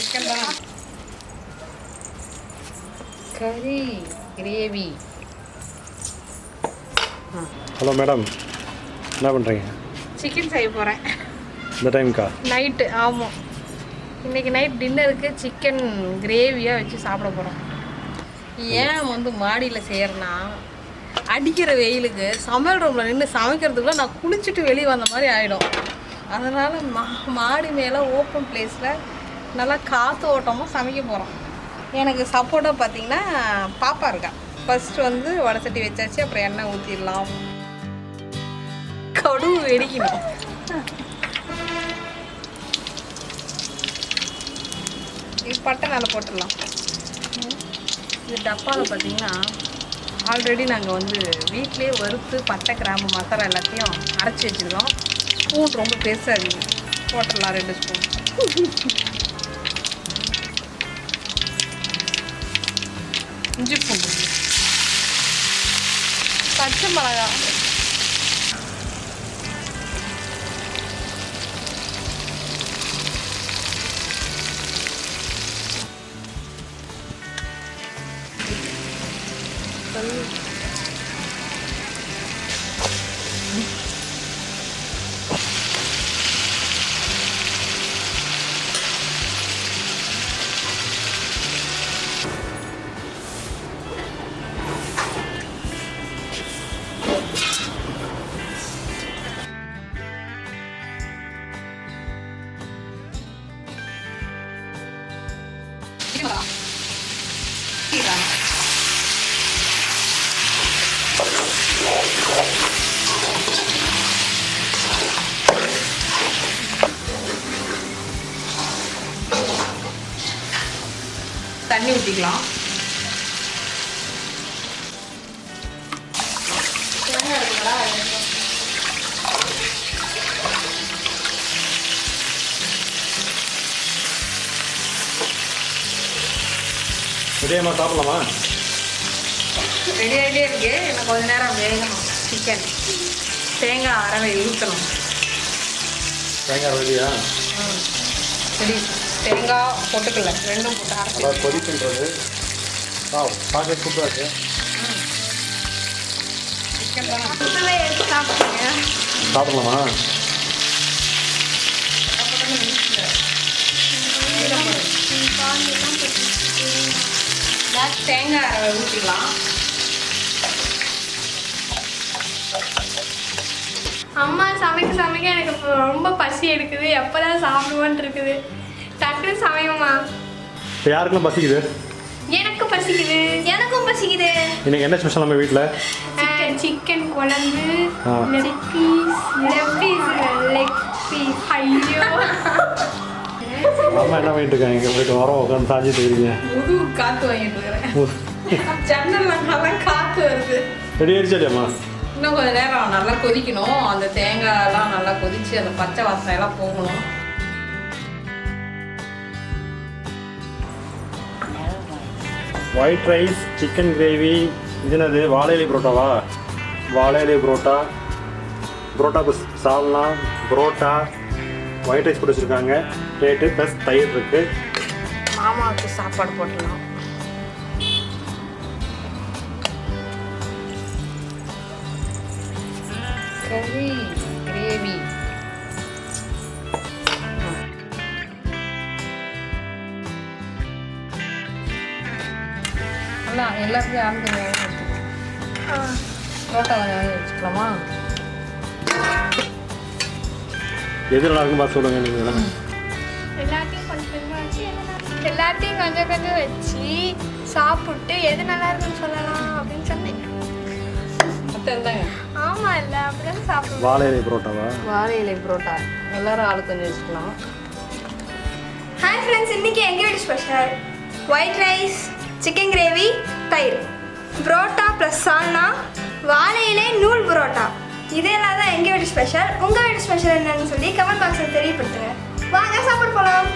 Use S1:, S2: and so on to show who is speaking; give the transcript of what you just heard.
S1: Chicken தான் கறி gravy
S2: hello madam என்ன பண்ணுறீங்க
S1: சிக்கன் செய்ய போகிறேன்
S2: இந்த டைம்க்கா?
S1: நைட்டு ஆமாம் இன்னைக்கு நைட் டின்னருக்கு சிக்கன் கிரேவியாக வச்சு சாப்பிட போகிறோம் ஏன் வந்து மாடியில் செய்யறேன்னா அடிக்கிற வெயிலுக்கு சமையல் ரூமில் நின்று சமைக்கிறதுக்குள்ள நான் குளிச்சுட்டு வெளியே வந்த மாதிரி ஆகிடும் அதனால் மா மாடி மேலே ஓப்பன் பிளேஸில் நல்லா காற்று ஓட்டமாக சமைக்க போகிறோம் எனக்கு சப்போர்ட்டாக பார்த்தீங்கன்னா பாப்பா இருக்கா. ஃபர்ஸ்ட் வந்து வடை சட்டி வச்சாச்சு அப்புறம் எண்ணெய் ஊற்றிடலாம் கடுகு வெடிக்கணும். இது பட்டை மேலே போட்டுடலாம். இது டப்பாவில் பார்த்தீங்கன்னா ஆல்ரெடி நாங்கள் வந்து வீட்டிலேயே வறுத்து பட்டை கிராம்பு மசாலா எல்லாத்தையும் அரைச்சி வச்சுருக்கோம். ஸ்பூன் ரொம்ப பெருசாக இருக்குது போட்டுடலாம் ரெண்டு ஸ்பூன் 중지품 나침 말아야 음. பச்சை மிளகா தண்ணி ஊற்றிக்கலாம்
S2: ரெடியாம்மா சாப்பிடலாமா?
S1: ரெடி ஆகிட்டே இருக்கு. எனக்கு கொஞ்ச நேரம் வேகணும். சிக்கன் தேங்காய் அரவை ஊற்றணும்
S2: தேங்காய் ரெடியா
S1: சரி தேங்காய் பொட்டுக்கல. ரெண்டும் போட்டு
S2: கொதிக்கின்றது ஆ பார்க்க சூப்பராக இருக்கு.
S1: சிக்கன்
S3: சாப்பிடுங்க.
S2: சாப்பிடலாமா?
S1: தேங்காய் அரவை ஊற்றிக்கலாம்
S3: அம்மா சமைக்க சமைக்க எனக்கு ரொம்ப பசி எடுக்குது. எப்போதான் சாப்பிடுவோன்ட்டு இருக்குது. டக்குன்னு சமையம்மா.
S2: இப்போ யாருக்கெல்லாம் பசிக்குது?
S3: எனக்கு பசிக்குது. எனக்கும் பசிக்குது.
S2: இன்னைக்கு என்ன ஸ்பெஷல் நம்ம வீட்டில்
S3: சிக்கன் குழம்பு. லெக் பீஸ்
S2: அம்மா என்ன பண்ணிட்டு இருக்காங்க இங்கே போயிட்டு வரோம் உட்காந்து சாஞ்சிட்டு இருக்கீங்க.
S1: காற்று வாங்கிட்டு இருக்கிறேன். ஜன்னல் நல்லா காற்று வருது.
S2: ரெடி ஆயிடுச்சா அம்மா
S1: இன்னும் கொஞ்ச நேரம் நல்லா கொதிக்கணும். அந்த தேங்காய்லாம் நல்லா கொதிச்சு அந்த பச்சை வாசனை எல்லாம் போகணும்.
S2: ஒயிட் ரைஸ் சிக்கன் கிரேவி இது என்னது? வாழை இலை புரோட்டாவா? வாழை இலை புரோட்டா புரோட்டா சால்னா புரோட்டா. ஒயிட் ரைஸ் போட்டு வச்சுருக்காங்க. பிளேட்டு ப்ளஸ் தயிர் இருக்குது
S1: மாமாவுக்கு சாப்பாடு போட்டுடலாம். கறி கிரேவி நல்லா எல்லாத்தையும் ஆழ்ந்து வேக வச்சுக்கலாம் புரோட்டா வேக வச்சுக்கலாமா?
S2: எது நல்லா இருக்கும் பார்த்து சொல்லுங்கள் நீங்கள்
S3: எல்லாத்தையும் கொஞ்சம் கொஞ்சம் வச்சு எல்லாத்தையும் கொஞ்சம் கொஞ்சம் வச்சு சாப்பிட்டு எது நல்லா இருக்குன்னு சொல்லலாம் அப்படின்னு சொன்னேன். ஆமா இல்ல அப்படிதான் சாப்பிடுவோம்.
S2: வாழை இலை புரோட்டாவா?
S1: வாழை இலை புரோட்டா. எல்லாரும் ஆளுக்கு கொஞ்சம் வச்சுக்கலாம்.
S3: ஹாய் ஃப்ரெண்ட்ஸ் இன்னைக்கு எங்கள் special white rice chicken gravy தயிர். புரோட்டா ப்ளஸ் சால்னா வாழை இலை நூல் புரோட்டா. இதெல்லாம் தான் எங்கள் வீட்டு ஸ்பெஷல் உங்கள் வீட்டு ஸ்பெஷல் என்னன்னு சொல்லி கமெண்ட் பாக்ஸில் தெரியப்படுத்துங்க. வாங்க சாப்பிட போகலாம்